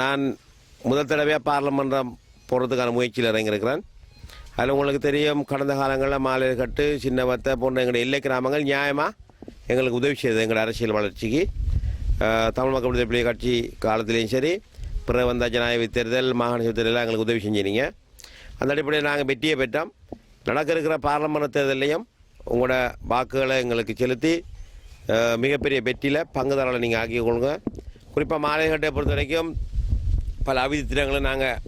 நான் முதல் தடவையாக பார்லமென்றம் போகிறதுக்கான முயற்சியில் இறங்கியிருக்கிறேன். அதில் உங்களுக்கு தெரியும் கடந்த காலங்களில் மாலைக்கட்டு சின்னவத்தை போன்ற எங்களுடைய எல்லை கிராமங்கள் நியாயமாக எங்களுக்கு உதவி செய்தது எங்களுடைய அரசியல் வளர்ச்சிக்கு. தமிழ் மக்கள் விடுதலை புலிகள் கட்சி காலத்திலையும் சரி பிற வந்த ஜனநாயக தேர்தல் மாகாண தேர்தலெல்லாம் தேர்தலில் எங்களுக்கு உதவி செஞ்சினீங்க அந்த அடிப்படையில் நாங்கள் வெற்றியை பெற்றோம். நடக்க இருக்கிற பார்லமெண்ட் தேர்தலையும் உங்களோட வாக்குகளை எங்களுக்கு செலுத்தி மிகப்பெரிய வெற்றியில் பங்குதாரர்களை நீங்கள் ஆக்கிக் கொள்ளுங்க. குறிப்பாக மாலைக்கட்டை பொறுத்த வரைக்கும் பல அபிவிருத்தி திட்டங்களை நாங்கள்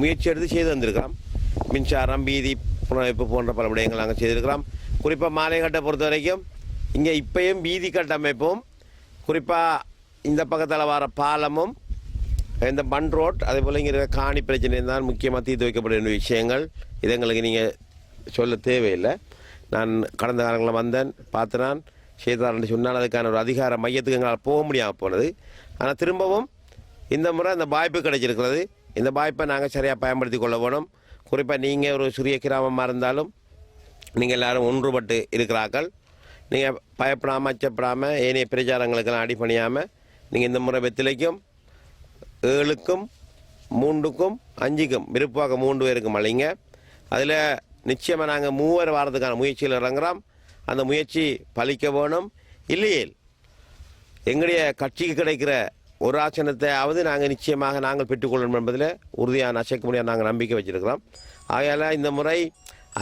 முயற்சி எடுத்து செய்து வந்திருக்கிறோம். மின்சாரம் வீதி புனரமைப்பு போன்ற பல விடயங்கள் நாங்கள் செய்திருக்கிறோம். குறிப்பாக மாலைக்கட்டை பொறுத்த வரைக்கும் இங்கே இப்பயும் வீதி கட்டமைப்பும் குறிப்பாக இந்த பக்கத்தில் வர பாலமும் இந்த மண் ரோட் அதே போல் இங்கே இருக்கிற காணி பிரச்சனை தான் முக்கியமாக தீர்த்து வைக்கப்பட வேண்டிய விஷயங்கள். இது எங்களுக்கு நீங்கள் சொல்ல தேவையில்லை. நான் கடந்த காலங்களில் வந்தேன் பார்த்து நான் செய்தாரன் சொன்னால் அதுக்கான ஒரு அதிகார மையத்துக்கு எங்களால் போக முடியாமல் போனது. ஆனால் திரும்பவும் இந்த முறை அந்த வாய்ப்பு கிடைச்சிருக்கிறது. இந்த வாய்ப்பை நாங்கள் சரியாக பயன்படுத்தி கொள்ள வேணும். குறிப்பாக நீங்கள் ஒரு சிறிய கிராமமாக இருந்தாலும் நீங்கள் எல்லாரும் ஒன்றுபட்டு இருக்கிறார்கள். நீங்கள் பயப்படாமல் அச்சப்படாமல் ஏனைய பிரச்சாரங்களுக்கெல்லாம் அடிப்பணியாமல் நீங்கள் இந்த முறை வெத்திலைக்கும் ஏழுக்கும் மூன்றுக்கும் அஞ்சுக்கும் விருப்பாக மூன்று பேருக்கும் அழைங்க. அதில் நிச்சயமாக நாங்கள் மூவர் வாரத்துக்கான முயற்சியில் இறங்குறோம். அந்த முயற்சி பலிக்க வேணும். இல்லையே எங்களுடைய கட்சிக்கு கிடைக்கிற ஒரு ஆசனத்தையாவது நாங்கள் நிச்சயமாக நாங்கள் பெற்றுக்கொள்ளணும் என்பதில் உறுதியான அசைக்க முடியாத நாங்கள் நம்பிக்கை வச்சிருக்கிறோம். ஆகையால் இந்த முறை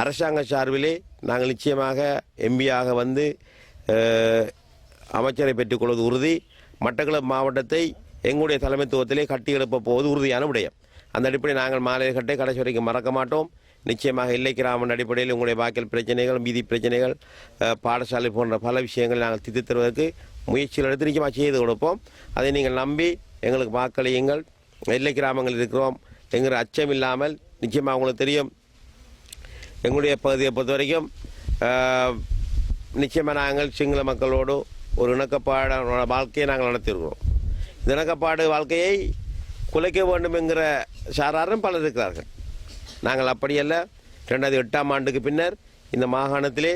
அரசாங்க சார்பிலே நாங்கள் நிச்சயமாக எம்பியாக வந்து அமைச்சரை பெற்றுக்கொள்வது உறுதி. மட்டக்களப்பு மாவட்டத்தை எங்களுடைய தலைமைத்துவத்திலே கட்டி எழுப்ப போவது உறுதியான விடயம். அந்த அடிப்படையில் நாங்கள் மாலை கட்டை கடைசி வரைக்கும் மறக்க மாட்டோம். நிச்சயமாக இல்லை கிராமன் அடிப்படையில் உங்களுடைய வாக்கியல் பிரச்சனைகள் வீதி பிரச்சனைகள் பாடசாலை போன்ற பல விஷயங்கள் நாங்கள் தித்து தருவதற்கு முயற்சிகள் எடுத்து நிச்சயமாக செய்து கொடுப்போம். அதை நீங்கள் நம்பி எங்களுக்கு வாக்களியுங்கள். எல்லை கிராமங்கள் இருக்கிறோம். எங்கிற அச்சம் இல்லாமல் நிச்சயமாக உங்களுக்கு தெரியும். எங்களுடைய பகுதியை பொறுத்த வரைக்கும் நிச்சயமாக நாங்கள் சிங்கள மக்களோடு ஒரு இணக்கப்பாட வாழ்க்கையை நாங்கள் நடத்தியிருக்கிறோம். இந்த இணக்கப்பாடு வாழ்க்கையை குலைக்க வேண்டும் என்கிற சாராரும் பலர் இருக்கிறார்கள். நாங்கள் அப்படியல்ல ரெண்டாயிரத்தி எட்டாம் ஆண்டுக்கு பின்னர் இந்த மாகாணத்திலே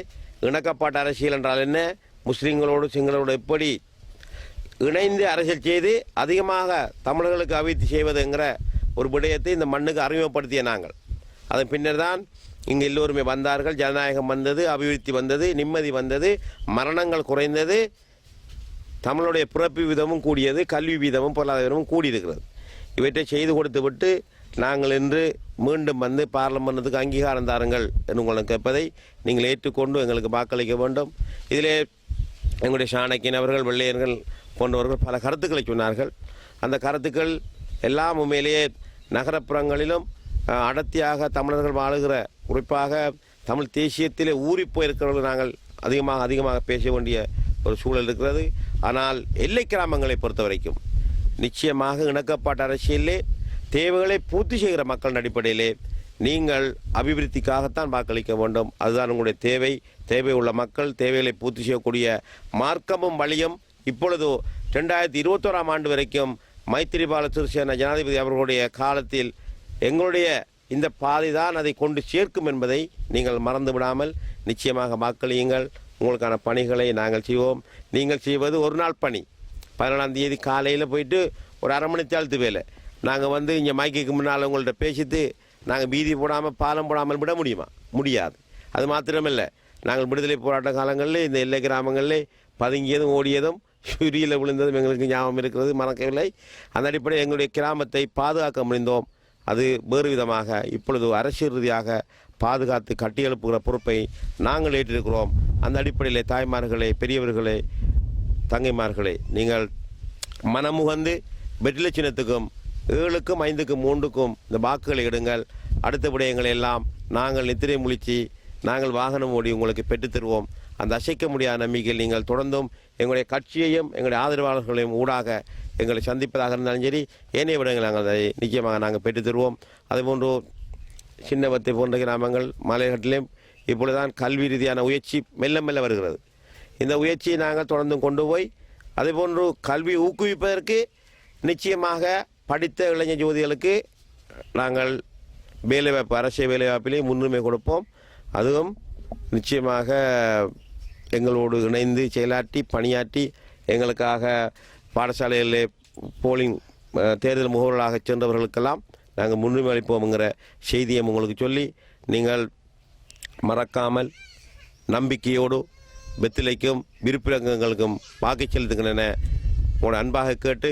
இணக்கப்பாட்டு அரசியல் என்றால் என்ன? முஸ்லீம்களோடு சிங்களோடு எப்படி இணைந்து அரசியல் செய்து அதிகமாக தமிழர்களுக்கு அபிவிருத்தி செய்வதுங்கிற ஒரு விடயத்தை இந்த மண்ணுக்கு அறிமுகப்படுத்திய நாங்கள். அதன் பின்னர் தான் இங்கே எல்லோருமே வந்தார்கள். ஜனநாயகம் வந்தது அபிவிருத்தி வந்தது நிம்மதி வந்தது மரணங்கள் குறைந்தது தமிழுடைய பிறப்பு வீதமும் கூடியது கல்வி வீதமும் பொருளாதாரமும் கூடியிருக்கிறது. இவற்றை செய்து கொடுத்து விட்டு நாங்கள் இன்று மீண்டும் வந்து பார்லமெண்ட்டுக்கு அங்கீகாரம் தாருங்கள் என்று உங்களுக்கு கேட்பதை நீங்கள் ஏற்றுக்கொண்டு எங்களுக்கு வாக்களிக்க வேண்டும். இதிலே எங்களுடைய சாணக்கியன் அவர்கள் வெள்ளையர்கள் போன்றவர்கள் பல கருத்துக்களை சொன்னார்கள். அந்த கருத்துக்கள் எல்லாம் உண்மையிலேயே நகரப்புறங்களிலும் அடர்த்தியாக தமிழர்கள் வாழுகிற குறிப்பாக தமிழ் தேசியத்திலே ஊறி போயிருக்கிறவர்கள் நாங்கள் அதிகமாக அதிகமாக பேச வேண்டிய ஒரு சூழல் இருக்கிறது. ஆனால் எல்லை கிராமங்களை பொறுத்த வரைக்கும் நிச்சயமாக இணக்கப்பாட்டு அரசியலிலே தேவைகளை பூர்த்தி செய்கிற மக்களின் அடிப்படையிலே நீங்கள் அபிவிருத்திக்காகத்தான் வாக்களிக்க வேண்டும். அதுதான் உங்களுடைய தேவை. தேவை உள்ள மக்கள் தேவைகளை பூர்த்தி செய்யக்கூடிய மார்க்கமும் வழியும் இப்பொழுது ரெண்டாயிரத்தி இருபத்தோராம் ஆண்டு வரைக்கும் மைத்திரிபால சிறிசேன ஜனாதிபதி அவர்களுடைய காலத்தில் எங்களுடைய இந்த பாதை தான் அதை கொண்டு சேர்க்கும் என்பதை நீங்கள் மறந்து விடாமல் நிச்சயமாக வாக்களியுங்கள். உங்களுக்கான பணிகளை நாங்கள் செய்வோம். நீங்கள் செய்வது ஒரு நாள் பணி. பதினேழாம் தேதி காலையில் போயிட்டு ஒரு அரை மணி தேழ்த்து வேலை. நாங்கள் வந்து இங்கே மைக்குக்கு முன்னால் உங்கள்கிட்ட பேசிட்டு நாங்கள் வீதி போடாமல் பாலம் போடாமல் விட முடியுமா? முடியாது. அது மாத்திரமில்லை. நாங்கள் விடுதலை போராட்ட காலங்களில் இந்த எல்லை கிராமங்களில் பதுங்கியதும் ஓடியதும் சுரியில் விழுந்ததும் எங்களுக்கு ஞாபகம் இருக்கிறது மறக்கவில்லை. அந்த அடிப்படையில் எங்களுடைய கிராமத்தை பாதுகாக்க முடிந்தோம் அது வேறு விதமாக இப்பொழுது அரசியல் ரீதியாக பாதுகாத்து கட்டியெழுப்புகிற பொறுப்பை நாங்கள் ஏற்றிருக்கிறோம். அந்த அடிப்படையிலே தாய்மார்களே பெரியவர்களே தங்கைமார்களே நீங்கள் மனமுகந்து வெற்றிலை சின்னத்துக்கும் ஏழுக்கும் ஐந்துக்கும் மூன்றுக்கும் இந்த வாக்குகளை இடுங்கள் அடுத்த விடயங்களை எல்லாம் நாங்கள் நித்திரை முழித்து நாங்கள் வாகனம் ஓடி உங்களுக்கு பெற்று தருவோம். அந்த அசைக்க முடியாத நம்பிக்கையில் நீங்கள் தொடர்ந்தும் எங்களுடைய கட்சியையும் எங்களுடைய ஆதரவாளர்களையும் ஊடாக எங்களை சந்திப்பதாக இருந்தாலும் சரி ஏனைய விடங்கள் நாங்கள் அதை நிச்சயமாக நாங்கள் பெற்றுத் தருவோம். அதுபோன்று சின்னவத்தை போன்ற கிராமங்கள் மலைநாட்டிலும் இப்பொழுதுதான் கல்வி ரீதியான முயற்சி மெல்ல மெல்ல வருகிறது. இந்த முயற்சியை நாங்கள் தொடர்ந்து கொண்டு போய் அதேபோன்று கல்வி ஊக்குவிப்பதற்கு நிச்சயமாக படித்த இளைஞர் ஜோதிகளுக்கு நாங்கள் வேலைவாய்ப்பு அரசியல் வேலைவாய்ப்பிலே முன்னுரிமை கொடுப்போம். அதுவும் நிச்சயமாக எங்களோடு இணைந்து செயலாற்றி பணியாற்றி எங்களுக்காக பாடசாலைகளில் போலிங் தேர்தல் முகவர்களாக சென்றவர்களுக்கெல்லாம் நாங்கள் முன்னுரிமை அளிப்போம்ங்கிற செய்தியை உங்களுக்கு சொல்லி நீங்கள் மறக்காமல் நம்பிக்கையோடு வெத்திலைக்கும் விருப்பிலங்கங்களுக்கும் வாக்கு செலுத்துகின்றன உங்களோட அன்பாக கேட்டு